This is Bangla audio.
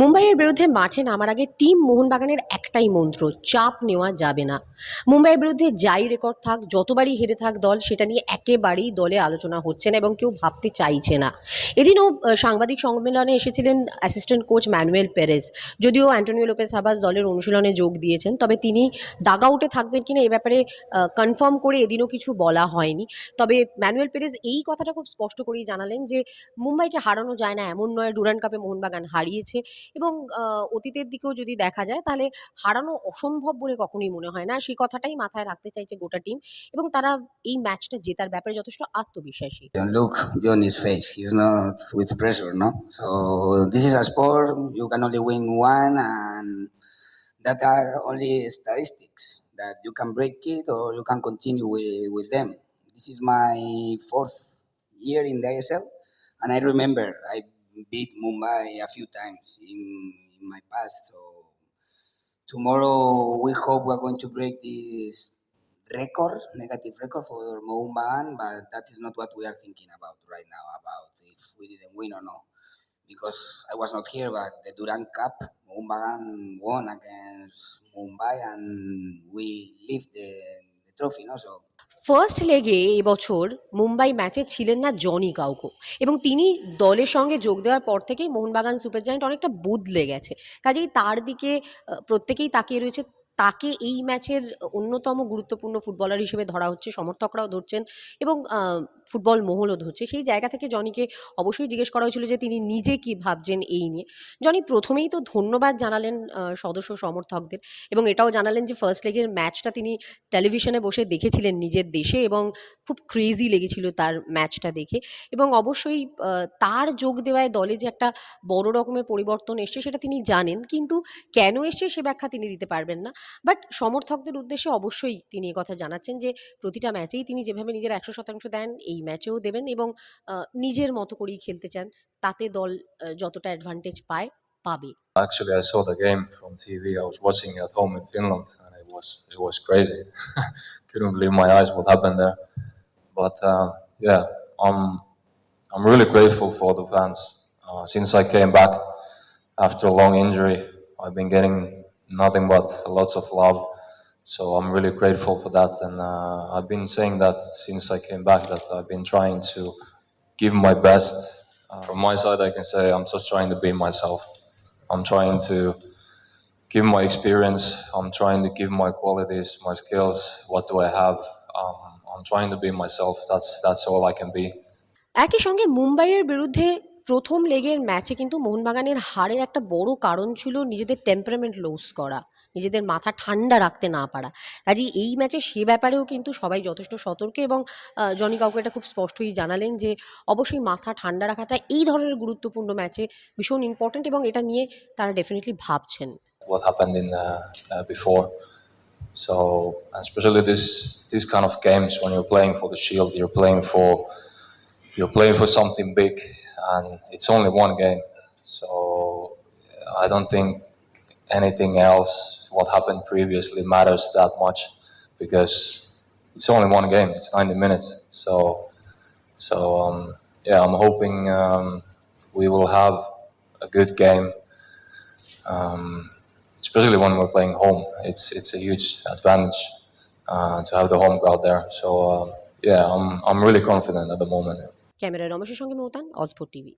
মুম্বাইয়ের বিরুদ্ধে মাঠে নামার আগে টিম মোহনবাগানের একটাই মন্ত্র, চাপ নেওয়া যাবে না। মুম্বাইয়ের বিরুদ্ধে যাই রেকর্ড থাক, যতবারই হেরে থাক দল, সেটা নিয়ে একেবারেই দলে আলোচনা হচ্ছে না এবং কেউ ভাবতে চাইছে না। এদিনও সাংবাদিক সম্মেলনে এসেছিলেন অ্যাসিস্ট্যান্ট কোচ ম্যানুয়েল পেরেজ যদিও অ্যান্টোনিও লোপেস হাবাস দলের অনুশীলনে যোগ দিয়েছেন, তবে তিনি ডাগ আউটে থাকবেন কিনা এ ব্যাপারে কনফার্ম করে এদিনও কিছু বলা হয়নি। তবে ম্যানুয়েল পেরেজ এই কথাটা খুব স্পষ্ট করেই জানালেন যে, মুম্বাইকে হারানো যায় না, এমন নয় ডুরান কাপে মোহনবাগান হারিয়েছে। এবং অতীতের দিকেও যদি দেখা যায় তাহলে হারানো অসম্ভব বলে কখনোই মনে হয় না সেই কথাটাই মাথায় রাখতে চাইছে গোটা টিম এবং তারা এই ম্যাচটা জেতার ব্যাপারে যথেষ্ট আত্মবিশ্বাসী And look Johnny's face. He's not with pressure, no. So this is a sport. You can only win one, and that are only statistics that you can break it or you can continue with, with them. This is my fourth year in the ISL, and I remember I beat Mumbai a few times in, in my past. So tomorrow we hope we're going to break this record, negative record for Mumbai, but that is not what we are thinking about right now, about if we didn't win or no. Because I was not here, but the Duran Cup, Mumbai won against Mumbai and we lift the, the trophy, no? So first লেগে এবছর মুম্বাই ম্যাচে ছিলেন না জনি কাউকো এবং তিনি দলের সঙ্গে যোগ দেওয়ার পর থেকেই মোহনবাগান সুপার জায়েন্ট অনেকটা বদলে গেছে। কাজেই তার দিকে প্রত্যেকেই তাকিয়ে রয়েছে। তাকে এই ম্যাচের অন্যতম গুরুত্বপূর্ণ ফুটবলার হিসেবে ধরা হচ্ছে, সমর্থকরাও ধরছেন এবং ফুটবল মহলও ধরছে, সেই জায়গা থেকে জনিকে অবশ্যই জিজ্ঞেস করা হয়েছিল যে তিনি নিজে কি ভাবছেন এই নিয়ে। জনি প্রথমেই তো ধন্যবাদ জানালেন সদস্য সমর্থকদের এবং এটাও জানালেন যে ফার্স্ট লেগের ম্যাচটা তিনি টেলিভিশনে বসে দেখেছিলেন নিজের দেশে এবং খুব ক্রেজি লেগেছিল তার ম্যাচটা দেখে এবং অবশ্যই তার যোগ দেওয়ায় দলে যে একটা বড় রকমের পরিবর্তন এসছে সেটা তিনি জানেন কিন্তু কেন এসছে সে ব্যাখ্যা তিনি দিতে পারবেন না। বাট সমর্থকদের উদ্দেশ্যে অবশ্যই তিনি কথা জানাচ্ছেন যে প্রতিটা ম্যাচেই তিনি যেভাবে নিজের একশো শতাংশ দেন এই ম্যাচেও দেবেন এবং আহ, নিজের মতো করেই খেলতে চান তাতে দল আহ, যতটা অ্যাডভান্টেজ পায় পাবে Actually, I saw the game from TV. I was watching at home in Finland, and it was it was crazy. Couldn't believe my eyes what happened there. But uh, yeah, I'm I'm really grateful for the fans. Uh, since I came back after a long injury, I've been getting nothing but lots of love. So I'm really grateful for that, and uh, I've been saying that since I came back that I've been trying to give my best. Uh, from my side, I can say I'm just trying to be myself. I'm trying to give my experience. I'm trying to give my qualities, my skills. What do I have? Um, I'm trying to be myself. That's that's all I can be. একই সঙ্গে মুম্বাইয়ের বিরুদ্ধে প্রথম লেগের ম্যাচে কিন্তু মোহনবাগানের হারের একটা বড় কারণ ছিল নিজেদের টেম্পারামেন্ট লুজ করা নিজেদের মাথা ঠান্ডা রাখতে না পারা। কাজেই এই ম্যাচে সে ব্যাপারেও কিন্তু সবাই যথেষ্ট সতর্ক এবং জনি কাউকে এটা খুব স্পষ্টই জানালেন যে অবশ্যই মাথা ঠান্ডা রাখাটা এই ধরনের গুরুত্বপূর্ণ ম্যাচে ভীষণ ইম্পর্ট্যান্ট এবং এটা নিয়ে তারা ডেফিনেটলি ভাবছেন। What happened uh, uh? So especially this these kind of games when you're playing for the shield, you're playing for you're playing for something big, and it's only one game. So I don't think anything else what happened previously matters that much because it's only one game. It's 90 minutes. So so um, yeah, I'm hoping um, we will have a good game. Um, especially when we're playing home, it's it's a huge advantage uh, to have the home crowd there. So uh, yeah, I'm I'm really confident at the moment. ক্যামেরায় রমেশের সঙ্গে মৌতান অজপুর টিভি।